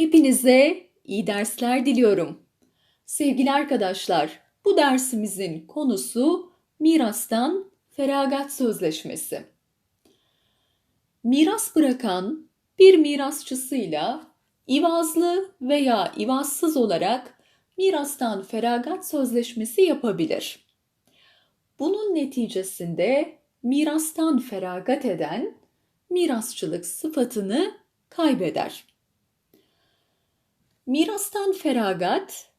Hepinize iyi dersler diliyorum. Sevgili arkadaşlar, bu dersimizin konusu mirastan feragat sözleşmesi. Miras bırakan bir mirasçısıyla ivazlı veya ivazsız olarak mirastan feragat sözleşmesi yapabilir. Bunun neticesinde mirastan feragat eden mirasçılık sıfatını kaybeder. Mirastan feragat,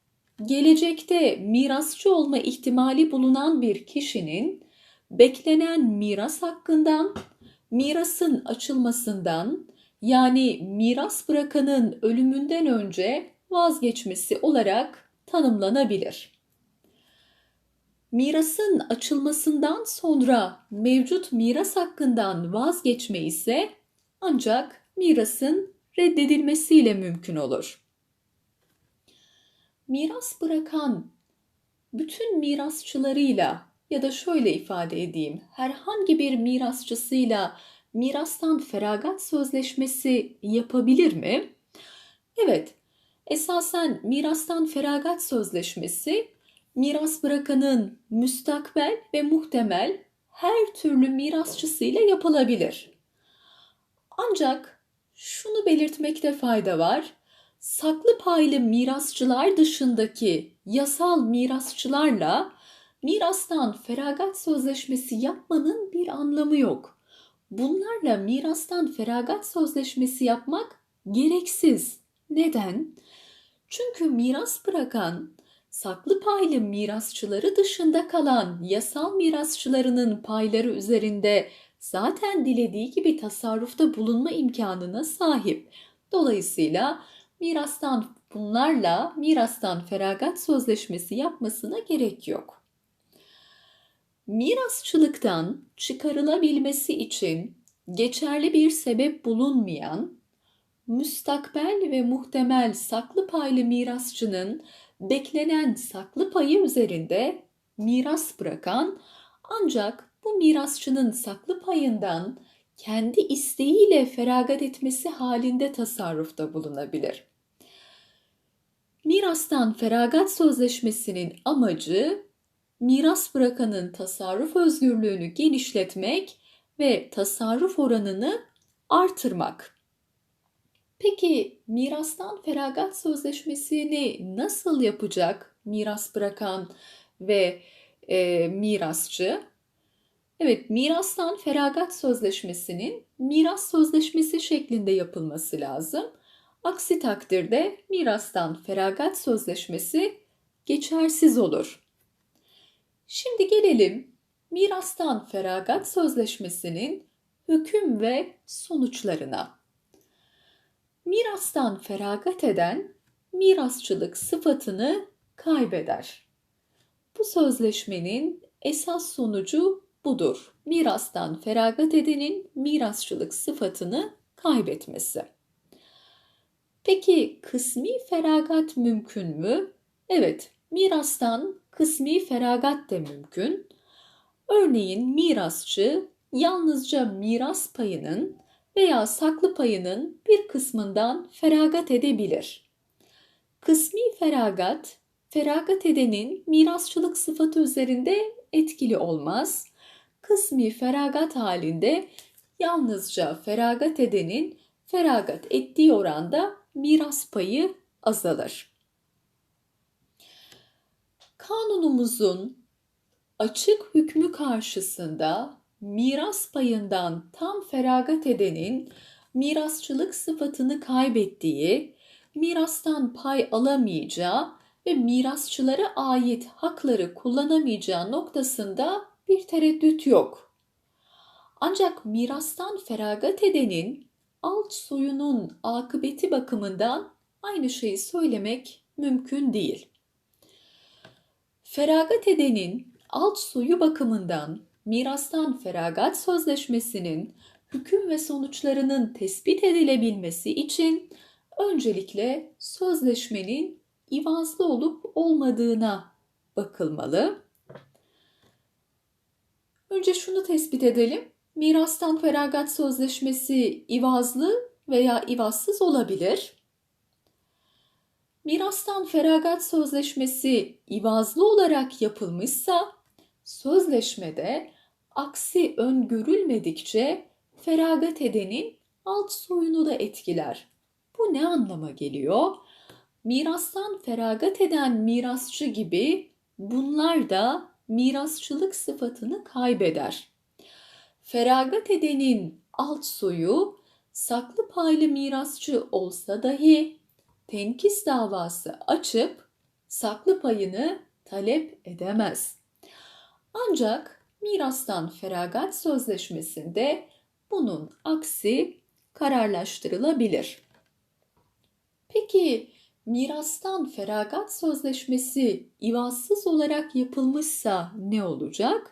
gelecekte mirasçı olma ihtimali bulunan bir kişinin beklenen miras hakkından, mirasın açılmasından yani miras bırakanın ölümünden önce vazgeçmesi olarak tanımlanabilir. Mirasın açılmasından sonra mevcut miras hakkından vazgeçme ise ancak mirasın reddedilmesiyle mümkün olur miras bırakan bütün mirasçılarıyla ya da şöyle ifade edeyim, herhangi bir mirasçısıyla mirastan feragat sözleşmesi yapabilir mi? Evet, esasen mirastan feragat sözleşmesi miras bırakanın müstakbel ve muhtemel her türlü mirasçısıyla yapılabilir. Ancak şunu belirtmekte fayda var saklı paylı mirasçılar dışındaki yasal mirasçılarla mirastan feragat sözleşmesi yapmanın bir anlamı yok. Bunlarla mirastan feragat sözleşmesi yapmak gereksiz. Neden? Çünkü miras bırakan saklı paylı mirasçıları dışında kalan yasal mirasçılarının payları üzerinde zaten dilediği gibi tasarrufta bulunma imkanına sahip. Dolayısıyla mirastan bunlarla mirastan feragat sözleşmesi yapmasına gerek yok. Mirasçılıktan çıkarılabilmesi için geçerli bir sebep bulunmayan, müstakbel ve muhtemel saklı paylı mirasçının beklenen saklı payı üzerinde miras bırakan ancak bu mirasçının saklı payından kendi isteğiyle feragat etmesi halinde tasarrufta bulunabilir. Mirastan feragat sözleşmesinin amacı miras bırakanın tasarruf özgürlüğünü genişletmek ve tasarruf oranını artırmak. Peki mirastan feragat sözleşmesini nasıl yapacak miras bırakan ve e, mirasçı? Evet, mirastan feragat sözleşmesinin miras sözleşmesi şeklinde yapılması lazım. Aksi takdirde mirastan feragat sözleşmesi geçersiz olur. Şimdi gelelim mirastan feragat sözleşmesinin hüküm ve sonuçlarına. Mirastan feragat eden mirasçılık sıfatını kaybeder. Bu sözleşmenin esas sonucu budur. Mirastan feragat edenin mirasçılık sıfatını kaybetmesi. Peki kısmi feragat mümkün mü? Evet, mirastan kısmi feragat de mümkün. Örneğin mirasçı yalnızca miras payının veya saklı payının bir kısmından feragat edebilir. Kısmi feragat, feragat edenin mirasçılık sıfatı üzerinde etkili olmaz. Kısmi feragat halinde yalnızca feragat edenin feragat ettiği oranda miras payı azalır. Kanunumuzun açık hükmü karşısında miras payından tam feragat edenin mirasçılık sıfatını kaybettiği, mirastan pay alamayacağı ve mirasçılara ait hakları kullanamayacağı noktasında bir tereddüt yok. Ancak mirastan feragat edenin alt soyunun akıbeti bakımından aynı şeyi söylemek mümkün değil. Feragat edenin alt soyu bakımından mirastan feragat sözleşmesinin hüküm ve sonuçlarının tespit edilebilmesi için öncelikle sözleşmenin ivazlı olup olmadığına bakılmalı. Önce şunu tespit edelim. Mirastan feragat sözleşmesi ivazlı veya ivazsız olabilir. mirastan feragat sözleşmesi ivazlı olarak yapılmışsa sözleşmede aksi öngörülmedikçe feragat edenin alt soyunu da etkiler. Bu ne anlama geliyor? Mirastan feragat eden mirasçı gibi bunlar da mirasçılık sıfatını kaybeder. Feragat edenin alt soyu saklı paylı mirasçı olsa dahi tenkis davası açıp saklı payını talep edemez. Ancak mirastan feragat sözleşmesinde bunun aksi kararlaştırılabilir. Peki mirastan feragat sözleşmesi ivazsız olarak yapılmışsa ne olacak?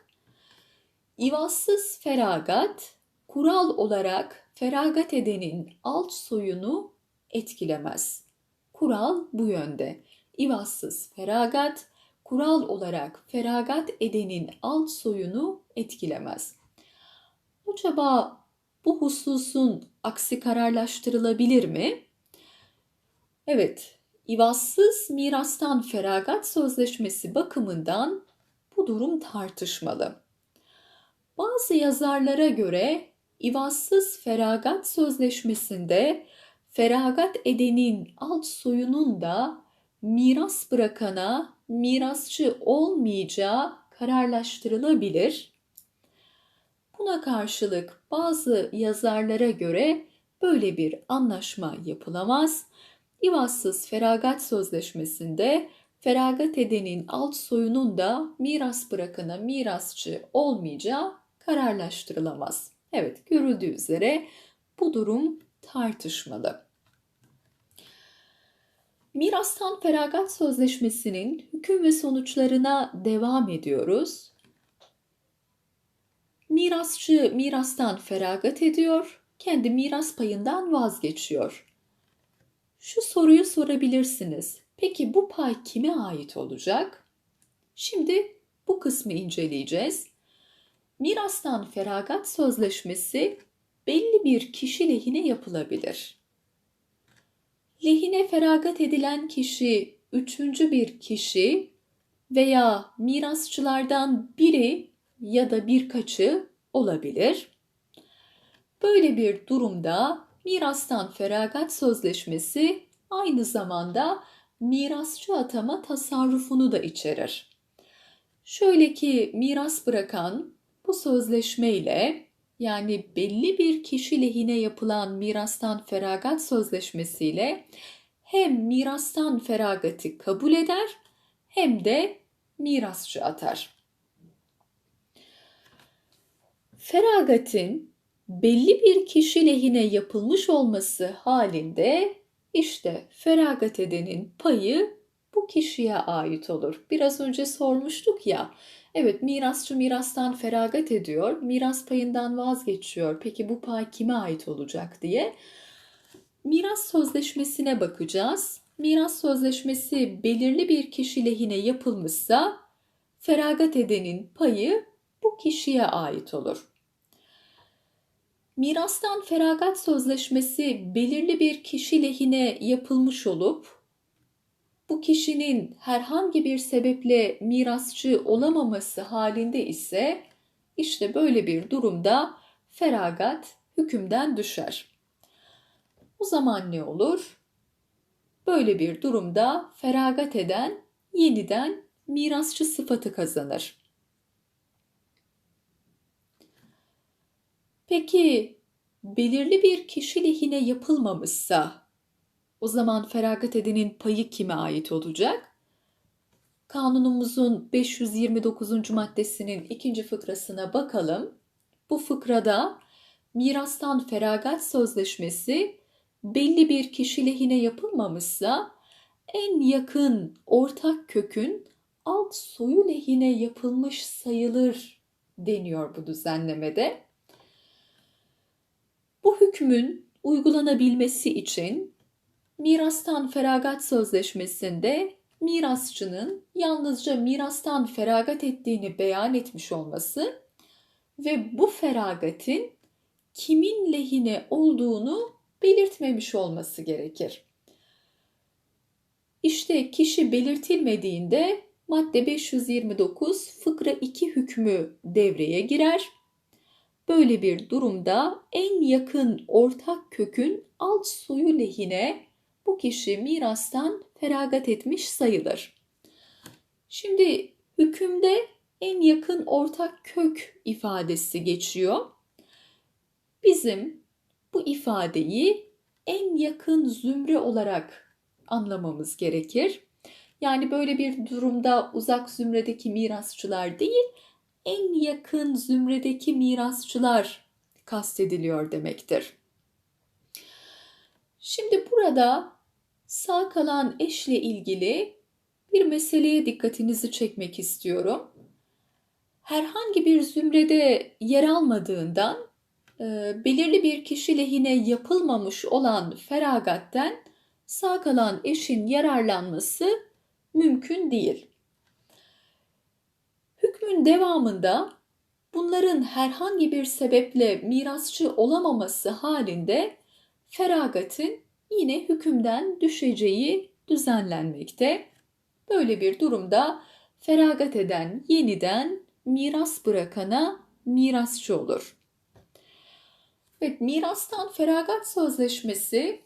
İvazsız feragat kural olarak feragat edenin alt soyunu etkilemez. Kural bu yönde. İvazsız feragat kural olarak feragat edenin alt soyunu etkilemez. Acaba bu hususun aksi kararlaştırılabilir mi? Evet, ivazsız mirastan feragat sözleşmesi bakımından bu durum tartışmalı. Bazı yazarlara göre ivazsız feragat sözleşmesinde feragat edenin alt soyunun da miras bırakana mirasçı olmayacağı kararlaştırılabilir. Buna karşılık bazı yazarlara göre böyle bir anlaşma yapılamaz. İvazsız feragat sözleşmesinde feragat edenin alt soyunun da miras bırakana mirasçı olmayacağı kararlaştırılamaz. Evet görüldüğü üzere bu durum tartışmalı. Mirastan feragat sözleşmesinin hüküm ve sonuçlarına devam ediyoruz. Mirasçı mirastan feragat ediyor, kendi miras payından vazgeçiyor. Şu soruyu sorabilirsiniz. Peki bu pay kime ait olacak? Şimdi bu kısmı inceleyeceğiz. Mirastan feragat sözleşmesi belli bir kişi lehine yapılabilir. Lehine feragat edilen kişi üçüncü bir kişi veya mirasçılardan biri ya da birkaçı olabilir. Böyle bir durumda mirastan feragat sözleşmesi aynı zamanda mirasçı atama tasarrufunu da içerir. Şöyle ki miras bırakan bu sözleşme ile yani belli bir kişi lehine yapılan mirastan feragat sözleşmesiyle hem mirastan feragati kabul eder hem de mirasçı atar. Feragatin belli bir kişi lehine yapılmış olması halinde işte feragat edenin payı bu kişiye ait olur. Biraz önce sormuştuk ya Evet mirasçı mirastan feragat ediyor, miras payından vazgeçiyor. Peki bu pay kime ait olacak diye. Miras sözleşmesine bakacağız. Miras sözleşmesi belirli bir kişi lehine yapılmışsa feragat edenin payı bu kişiye ait olur. Mirastan feragat sözleşmesi belirli bir kişi lehine yapılmış olup bu kişinin herhangi bir sebeple mirasçı olamaması halinde ise işte böyle bir durumda feragat hükümden düşer. O zaman ne olur? Böyle bir durumda feragat eden yeniden mirasçı sıfatı kazanır. Peki belirli bir kişi lehine yapılmamışsa o zaman feragat edenin payı kime ait olacak? Kanunumuzun 529. maddesinin ikinci fıkrasına bakalım. Bu fıkrada mirastan feragat sözleşmesi belli bir kişi lehine yapılmamışsa en yakın ortak kökün alt soyu lehine yapılmış sayılır deniyor bu düzenlemede. Bu hükmün uygulanabilmesi için Mirastan feragat sözleşmesinde mirasçının yalnızca mirastan feragat ettiğini beyan etmiş olması ve bu feragatin kimin lehine olduğunu belirtmemiş olması gerekir. İşte kişi belirtilmediğinde madde 529 fıkra 2 hükmü devreye girer. Böyle bir durumda en yakın ortak kökün alt soyu lehine bu kişi mirastan feragat etmiş sayılır. Şimdi hükümde en yakın ortak kök ifadesi geçiyor. Bizim bu ifadeyi en yakın zümre olarak anlamamız gerekir. Yani böyle bir durumda uzak zümredeki mirasçılar değil, en yakın zümredeki mirasçılar kastediliyor demektir. Şimdi burada sağ kalan eşle ilgili bir meseleye dikkatinizi çekmek istiyorum. Herhangi bir zümrede yer almadığından e, belirli bir kişi lehine yapılmamış olan feragatten sağ kalan eşin yararlanması mümkün değil. Hükmün devamında bunların herhangi bir sebeple mirasçı olamaması halinde feragatın yine hükümden düşeceği düzenlenmekte. Böyle bir durumda feragat eden yeniden miras bırakana mirasçı olur. Evet, mirastan feragat sözleşmesi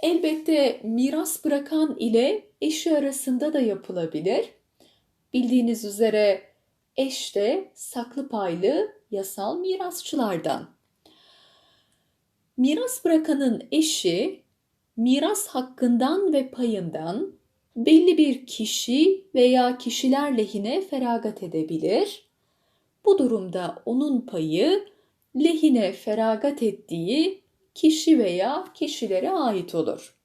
elbette miras bırakan ile eşi arasında da yapılabilir. Bildiğiniz üzere eş de saklı paylı yasal mirasçılardan. Miras bırakanın eşi miras hakkından ve payından belli bir kişi veya kişiler lehine feragat edebilir. Bu durumda onun payı lehine feragat ettiği kişi veya kişilere ait olur.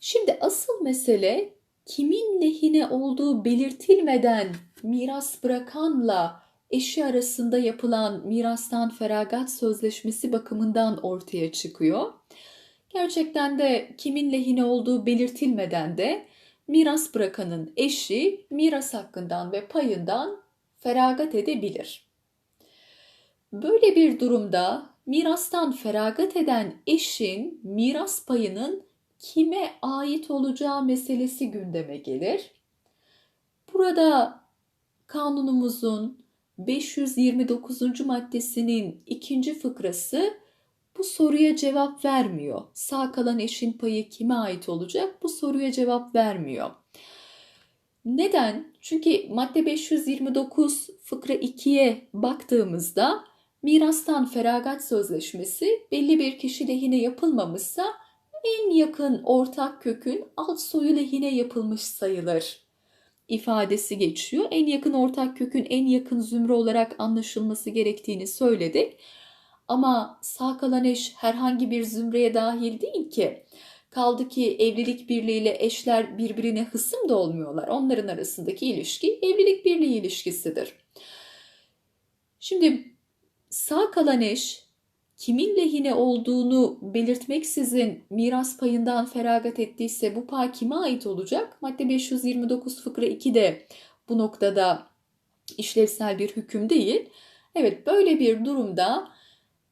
Şimdi asıl mesele kimin lehine olduğu belirtilmeden miras bırakanla eşi arasında yapılan mirastan feragat sözleşmesi bakımından ortaya çıkıyor. Gerçekten de kimin lehine olduğu belirtilmeden de miras bırakanın eşi miras hakkından ve payından feragat edebilir. Böyle bir durumda mirastan feragat eden eşin miras payının kime ait olacağı meselesi gündeme gelir. Burada kanunumuzun 529. maddesinin ikinci fıkrası bu soruya cevap vermiyor. Sağ kalan eşin payı kime ait olacak? Bu soruya cevap vermiyor. Neden? Çünkü madde 529 fıkra 2'ye baktığımızda mirastan feragat sözleşmesi belli bir kişi lehine yapılmamışsa en yakın ortak kökün alt soyu lehine yapılmış sayılır ifadesi geçiyor. En yakın ortak kökün en yakın zümre olarak anlaşılması gerektiğini söyledik. Ama sağ kalan eş herhangi bir zümreye dahil değil ki. Kaldı ki evlilik birliğiyle eşler birbirine hısım da olmuyorlar. Onların arasındaki ilişki evlilik birliği ilişkisidir. Şimdi sağ kalan eş kimin lehine olduğunu belirtmeksizin miras payından feragat ettiyse bu pay kime ait olacak? Madde 529 fıkra 2 de bu noktada işlevsel bir hüküm değil. Evet böyle bir durumda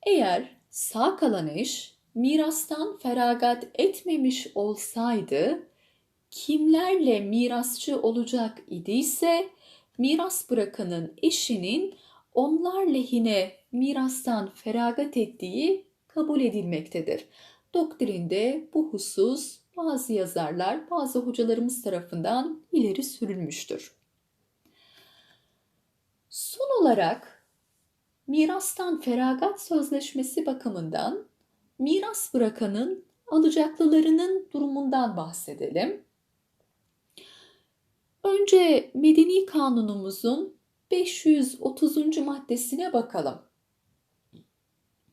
eğer sağ kalan eş mirastan feragat etmemiş olsaydı kimlerle mirasçı olacak idiyse miras bırakanın eşinin onlar lehine mirastan feragat ettiği kabul edilmektedir. Doktrinde bu husus bazı yazarlar, bazı hocalarımız tarafından ileri sürülmüştür. Son olarak mirastan feragat sözleşmesi bakımından miras bırakanın alacaklılarının durumundan bahsedelim. Önce Medeni Kanunumuzun 530. maddesine bakalım.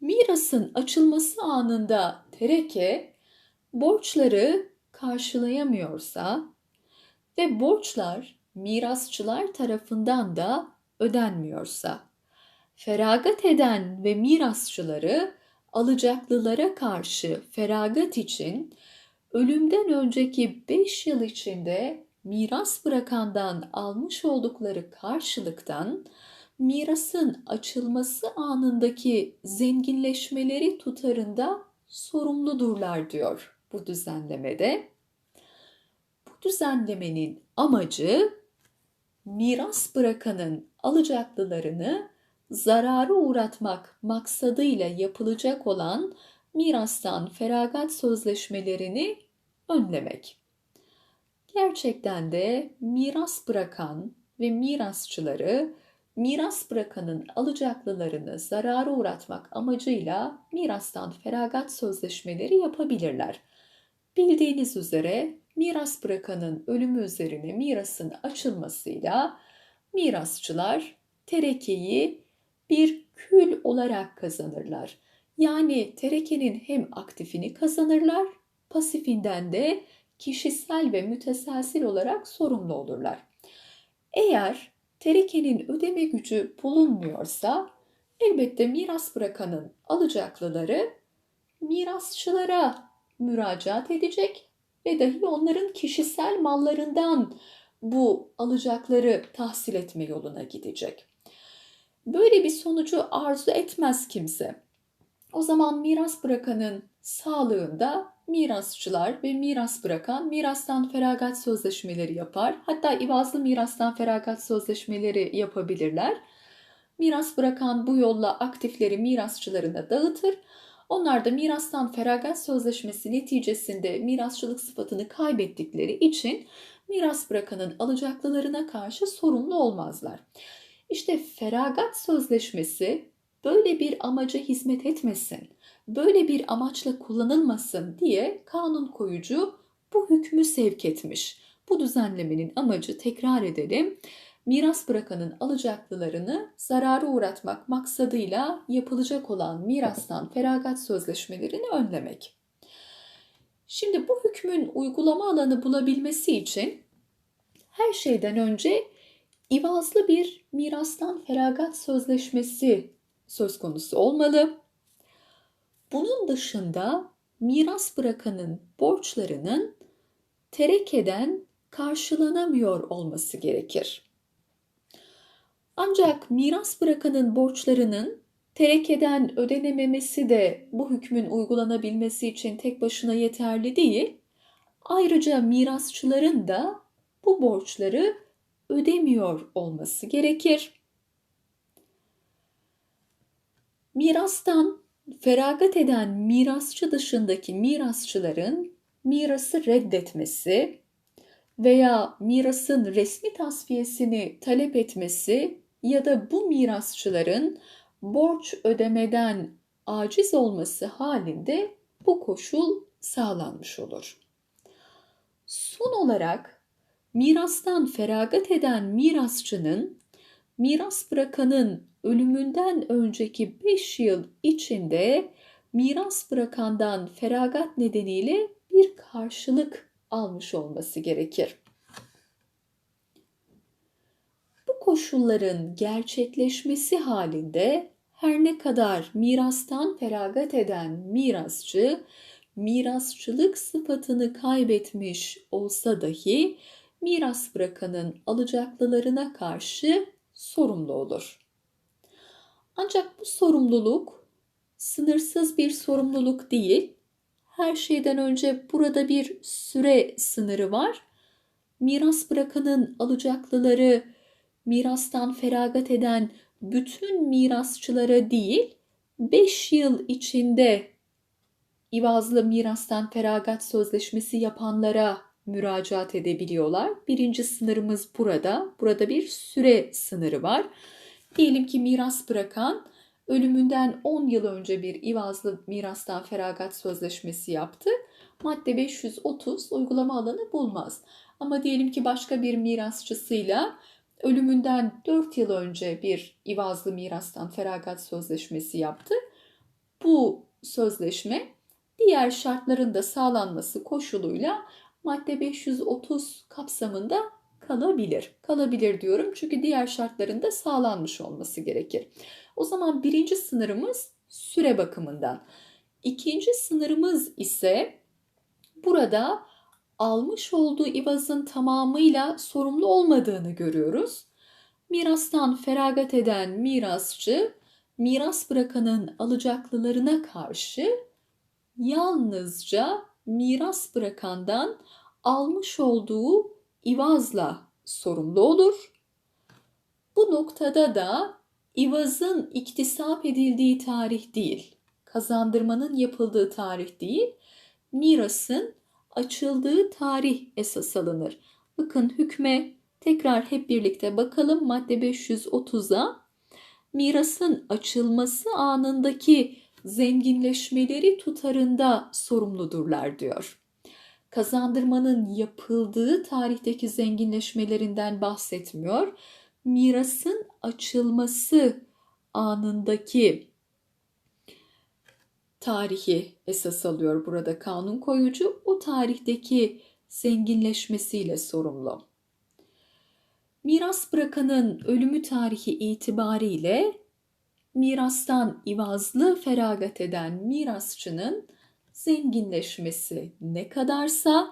Mirasın açılması anında tereke borçları karşılayamıyorsa ve borçlar mirasçılar tarafından da ödenmiyorsa, feragat eden ve mirasçıları alacaklılara karşı feragat için ölümden önceki 5 yıl içinde miras bırakandan almış oldukları karşılıktan mirasın açılması anındaki zenginleşmeleri tutarında sorumludurlar diyor bu düzenlemede. düzenlemenin amacı miras bırakanın alacaklılarını zarara uğratmak maksadıyla yapılacak olan mirastan feragat sözleşmelerini önlemek. Gerçekten de miras bırakan ve mirasçıları miras bırakanın alacaklılarını zarara uğratmak amacıyla mirastan feragat sözleşmeleri yapabilirler. Bildiğiniz üzere miras bırakanın ölümü üzerine mirasın açılmasıyla mirasçılar terekeyi bir kül olarak kazanırlar. Yani terekenin hem aktifini kazanırlar, pasifinden de kişisel ve müteselsil olarak sorumlu olurlar. Eğer terekenin ödeme gücü bulunmuyorsa elbette miras bırakanın alacaklıları mirasçılara müracaat edecek ve dahi onların kişisel mallarından bu alacakları tahsil etme yoluna gidecek. Böyle bir sonucu arzu etmez kimse. O zaman miras bırakanın sağlığında mirasçılar ve miras bırakan mirastan feragat sözleşmeleri yapar. Hatta ivazlı mirastan feragat sözleşmeleri yapabilirler. Miras bırakan bu yolla aktifleri mirasçılarına dağıtır. Onlar da mirastan feragat sözleşmesi neticesinde mirasçılık sıfatını kaybettikleri için miras bırakanın alacaklılarına karşı sorumlu olmazlar. İşte feragat sözleşmesi böyle bir amaca hizmet etmesin, böyle bir amaçla kullanılmasın diye kanun koyucu bu hükmü sevk etmiş. Bu düzenlemenin amacı tekrar edelim miras bırakanın alacaklılarını zarara uğratmak maksadıyla yapılacak olan mirastan feragat sözleşmelerini önlemek. Şimdi bu hükmün uygulama alanı bulabilmesi için her şeyden önce ivazlı bir mirastan feragat sözleşmesi söz konusu olmalı. Bunun dışında miras bırakanın borçlarının terekeden karşılanamıyor olması gerekir. Ancak miras bırakanın borçlarının terekeden ödenememesi de bu hükmün uygulanabilmesi için tek başına yeterli değil. Ayrıca mirasçıların da bu borçları ödemiyor olması gerekir. Mirastan feragat eden mirasçı dışındaki mirasçıların mirası reddetmesi veya mirasın resmi tasfiyesini talep etmesi ya da bu mirasçıların borç ödemeden aciz olması halinde bu koşul sağlanmış olur. Son olarak mirastan feragat eden mirasçının miras bırakanın ölümünden önceki 5 yıl içinde miras bırakandan feragat nedeniyle bir karşılık almış olması gerekir. Bu koşulların gerçekleşmesi halinde her ne kadar mirastan feragat eden mirasçı mirasçılık sıfatını kaybetmiş olsa dahi miras bırakanın alacaklılarına karşı sorumlu olur. Ancak bu sorumluluk sınırsız bir sorumluluk değil, her şeyden önce burada bir süre sınırı var. Miras bırakanın alacaklıları mirastan feragat eden bütün mirasçılara değil, 5 yıl içinde ivazlı mirastan feragat sözleşmesi yapanlara müracaat edebiliyorlar. Birinci sınırımız burada. Burada bir süre sınırı var. Diyelim ki miras bırakan ölümünden 10 yıl önce bir ivazlı mirastan feragat sözleşmesi yaptı. Madde 530 uygulama alanı bulmaz. Ama diyelim ki başka bir mirasçısıyla ölümünden 4 yıl önce bir ivazlı mirastan feragat sözleşmesi yaptı. Bu sözleşme diğer şartların da sağlanması koşuluyla madde 530 kapsamında kalabilir. Kalabilir diyorum çünkü diğer şartların da sağlanmış olması gerekir. O zaman birinci sınırımız süre bakımından. İkinci sınırımız ise burada almış olduğu ivazın tamamıyla sorumlu olmadığını görüyoruz. Mirastan feragat eden mirasçı miras bırakanın alacaklılarına karşı yalnızca miras bırakandan almış olduğu ivazla sorumlu olur. Bu noktada da ivazın iktisap edildiği tarih değil, kazandırmanın yapıldığı tarih değil, mirasın açıldığı tarih esas alınır. Bakın hükme tekrar hep birlikte bakalım madde 530'a mirasın açılması anındaki zenginleşmeleri tutarında sorumludurlar diyor. Kazandırmanın yapıldığı tarihteki zenginleşmelerinden bahsetmiyor. Mirasın açılması anındaki tarihi esas alıyor burada kanun koyucu. O tarihteki zenginleşmesiyle sorumlu. Miras bırakanın ölümü tarihi itibariyle mirastan ivazlı feragat eden mirasçının zenginleşmesi ne kadarsa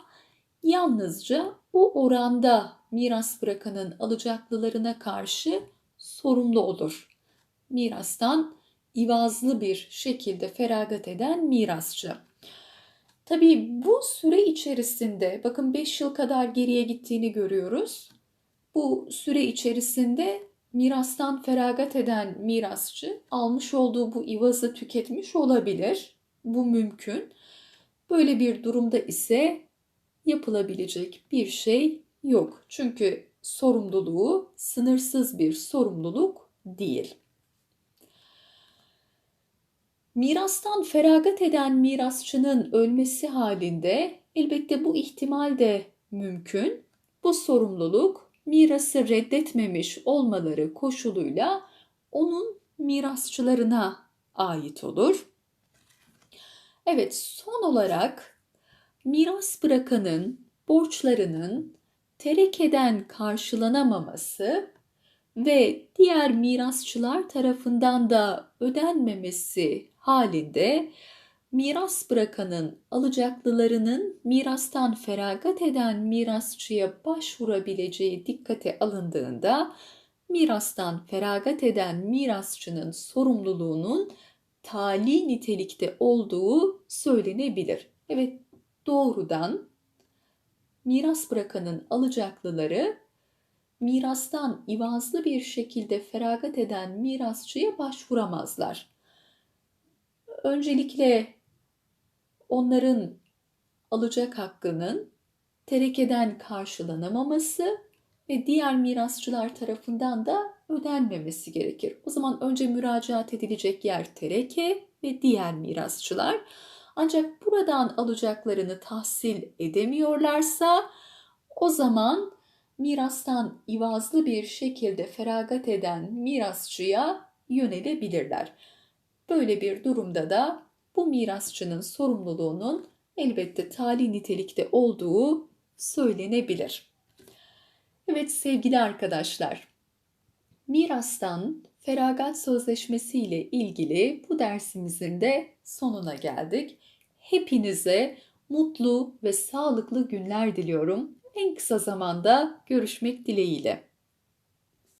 yalnızca o oranda miras bırakanın alacaklılarına karşı sorumlu olur. Mirastan ivazlı bir şekilde feragat eden mirasçı. Tabii bu süre içerisinde bakın 5 yıl kadar geriye gittiğini görüyoruz. Bu süre içerisinde mirastan feragat eden mirasçı almış olduğu bu ivazı tüketmiş olabilir. Bu mümkün. Böyle bir durumda ise yapılabilecek bir şey yok. Çünkü sorumluluğu sınırsız bir sorumluluk değil. Mirastan feragat eden mirasçının ölmesi halinde elbette bu ihtimal de mümkün. Bu sorumluluk mirası reddetmemiş olmaları koşuluyla onun mirasçılarına ait olur. Evet, son olarak miras bırakanın borçlarının terekeden karşılanamaması ve diğer mirasçılar tarafından da ödenmemesi halinde miras bırakanın alacaklılarının mirastan feragat eden mirasçıya başvurabileceği dikkate alındığında mirastan feragat eden mirasçının sorumluluğunun tali nitelikte olduğu söylenebilir. Evet doğrudan miras bırakanın alacaklıları mirastan ivazlı bir şekilde feragat eden mirasçıya başvuramazlar. Öncelikle onların alacak hakkının terekeden karşılanamaması ve diğer mirasçılar tarafından da ödenmemesi gerekir. O zaman önce müracaat edilecek yer tereke ve diğer mirasçılar. Ancak buradan alacaklarını tahsil edemiyorlarsa o zaman mirastan ivazlı bir şekilde feragat eden mirasçıya yönelebilirler. Böyle bir durumda da bu mirasçının sorumluluğunun elbette tali nitelikte olduğu söylenebilir. Evet sevgili arkadaşlar, mirastan feragat sözleşmesi ile ilgili bu dersimizin de sonuna geldik. Hepinize mutlu ve sağlıklı günler diliyorum. En kısa zamanda görüşmek dileğiyle.